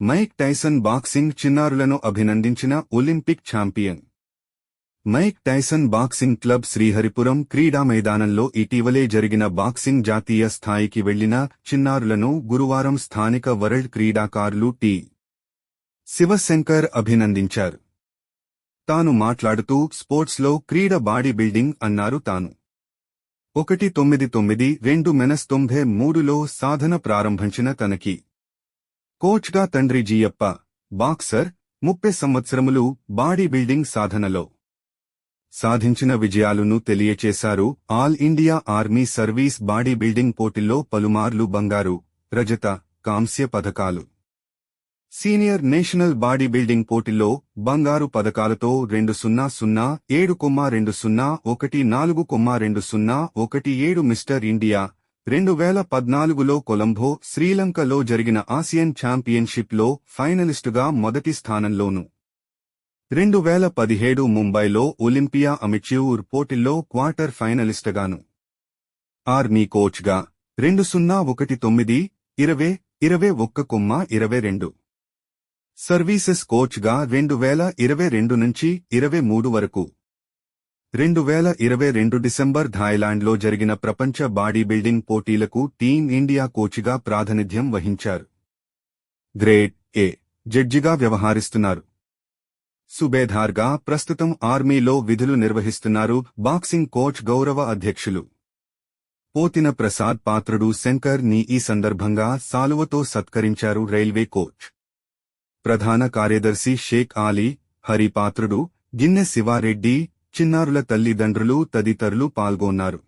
Mic Tyson boxing చిన్నారులను అభినందించిన Olympic champion. Mike Tyson boxing club Sriharipuram క్రీడా మైదానంలో ఇటీవలే జరిగిన బాక్సింగ్ జాతీయ స్థాయికి వెళ్ళిన చిన్నారులను గురువారం స్థానిక వరల్డ్ క్రీడాకారులు టి. శివశంకర్ అభినందించారు. తాను మాట్లాడుతూ స్పోర్ట్స్లో క్రీడ బాడీ బిల్డింగ్ అన్నారు తాను. ఒకటి తొమ్మిది తొమ్మిది రెండు మెనస్ తొంభై మూడులో సాధన ప్రారంభించిన తనకి. కోచ్గా తండ్రి జీయప్ప బాక్సర్ ముప్పై సంవత్సరములు బాడీ బిల్డింగ్ సాధనలో. సాధించిన విజయాలను తెలియచేశారు all India army service body building పోటీల్లో పలుమార్లు బంగారు రజత కాంస్య పథకాలు. సీనియర్ నేషనల్ బాడీ బిల్డింగ్ పోటీల్లో బంగారు పథకాలతో రెండు సున్నా సున్నా ఏడు కొమ్మ రెండు సున్నా ఒకటి నాలుగు కొమ్మ రెండు సున్నా ఒకటి ఏడు మిస్టర్ ఇండియా రెండు వేల పద్నాలుగులో కొలంబో శ్రీలంకలో జరిగిన ఆసియన్ ఛాంపియన్షిప్లో ఫైనలిస్టుగా మొదటి స్థానంలోను. రెండు వేల పదిహేడు ముంబైలో ఒలింపియా అమిచ్యూర్ పోటీల్లో క్వార్టర్ ఫైనలిస్టుగాను. ఆర్మీ కోచ్గా రెండు సున్నా ఒకటి తొమ్మిది ఇరవై ఇరవై ఒక్క కొమ్మ ఇరవై రెండు. సర్వీసెస్ కోచ్గా రెండు వేల ఇరవై రెండు నుంచి ఇరవై మూడు వరకు. రెండు వేల ఇరవై రెండు డిసెంబర్ థాయిలాండ్లో జరిగిన ప్రపంచ బాడీ బిల్డింగ్ పోటీలకు టీం ఇండియా కోచ్గా ప్రాతినిధ్యం వహించారు. గ్రేడ్ ఏ జడ్జిగా వ్యవహరిస్తున్నారు. సుబేధార్గా ప్రస్తుతం ఆర్మీలో విధులు నిర్వహిస్తున్నారు బాక్సింగ్ కోచ్ గౌరవ అధ్యక్షులు. పోతిన ప్రసాద్ పాత్రుడు శంకర్ని ఈ సందర్భంగా సాలువతో సత్కరించారు రైల్వే కోచ్. ప్రధాన కార్యదర్శి షేక్ ఆలీ హరిపాత్రుడు గిన్నె శివారెడ్డి చిన్నారుల తల్లిదండ్రులు తదితరులు పాల్గొన్నారు.